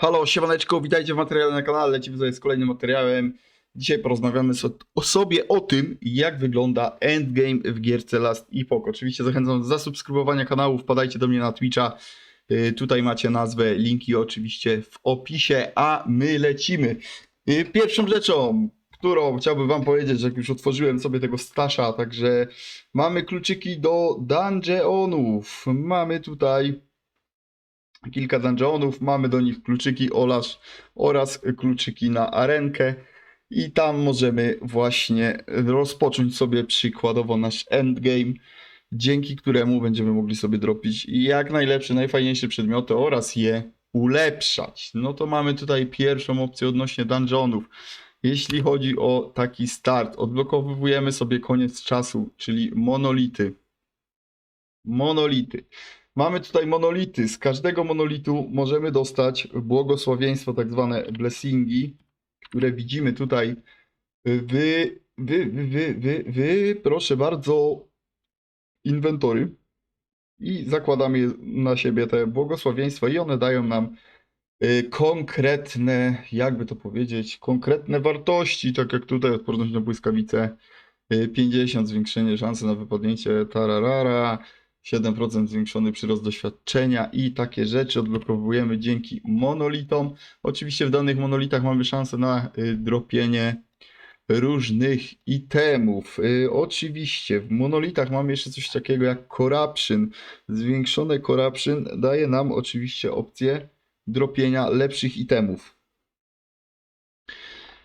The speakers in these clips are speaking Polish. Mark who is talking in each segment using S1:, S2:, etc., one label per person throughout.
S1: Halo, siemaneczko, witajcie w materiale na kanale, lecimy sobie z kolejnym materiałem. Dzisiaj porozmawiamy sobie o tym, jak wygląda endgame w gierce Last Epoch. Oczywiście zachęcam do zasubskrybowania kanału, wpadajcie do mnie na Twitcha. Yy, tutaj macie nazwę, linki oczywiście w opisie, a my lecimy. Yy, pierwszą rzeczą, którą chciałbym wam powiedzieć, jak już otworzyłem sobie tego stasza, także mamy kluczyki do dungeonów. Mamy tutaj kilka dungeonów, mamy do nich kluczyki oraz, oraz kluczyki na arenkę i tam możemy właśnie rozpocząć sobie przykładowo nasz endgame, dzięki któremu będziemy mogli sobie dropić jak najlepsze, najfajniejsze przedmioty oraz je ulepszać. No to mamy tutaj pierwszą opcję odnośnie dungeonów. Jeśli chodzi o taki start, odblokowujemy sobie koniec czasu, czyli monolity. Monolity. Mamy tutaj monolity. Z każdego monolitu możemy dostać błogosławieństwo, tak zwane blessingi, które widzimy tutaj w, wy, wy, wy, wy, wy, proszę bardzo, inwentory. I zakładamy na siebie te błogosławieństwa i one dają nam y, konkretne, jakby to powiedzieć, konkretne wartości, tak jak tutaj odporność na błyskawice, y, 50 zwiększenie szansy na wypadnięcie tararara, 7% zwiększony przyrost doświadczenia i takie rzeczy odblokowujemy dzięki monolitom. Oczywiście w danych monolitach mamy szansę na y, dropienie różnych itemów. Y, oczywiście w monolitach mamy jeszcze coś takiego jak corruption. Zwiększone corruption daje nam oczywiście opcję dropienia lepszych itemów.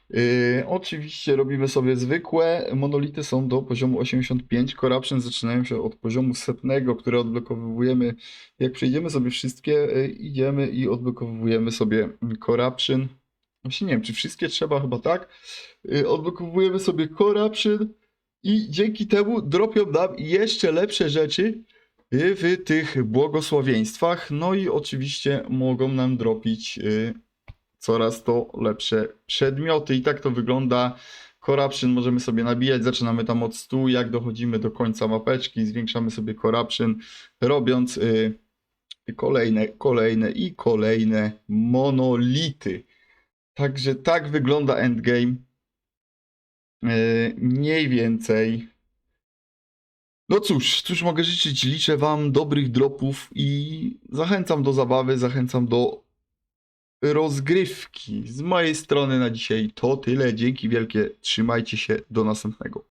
S1: Yy, oczywiście robimy sobie zwykłe. Monolity są do poziomu 85. Corruption zaczynają się od poziomu setnego, które odblokowujemy. Jak przejdziemy sobie wszystkie, yy, idziemy i odblokowujemy sobie Corruption. Właśnie nie wiem, czy wszystkie trzeba, chyba tak. Yy, odblokowujemy sobie Corruption i dzięki temu dropią nam jeszcze lepsze rzeczy w tych błogosławieństwach. No i oczywiście mogą nam dropić coraz to lepsze przedmioty. I tak to wygląda. Corruption możemy sobie nabijać, zaczynamy tam od 100, jak dochodzimy do końca mapeczki, zwiększamy sobie Corruption, robiąc y, kolejne, kolejne i kolejne monolity. Także tak wygląda endgame. Y, mniej więcej. No cóż, cóż mogę życzyć? Liczę Wam dobrych dropów i zachęcam do zabawy, zachęcam do rozgrywki. Z mojej strony na dzisiaj to tyle. Dzięki wielkie. Trzymajcie się. Do następnego.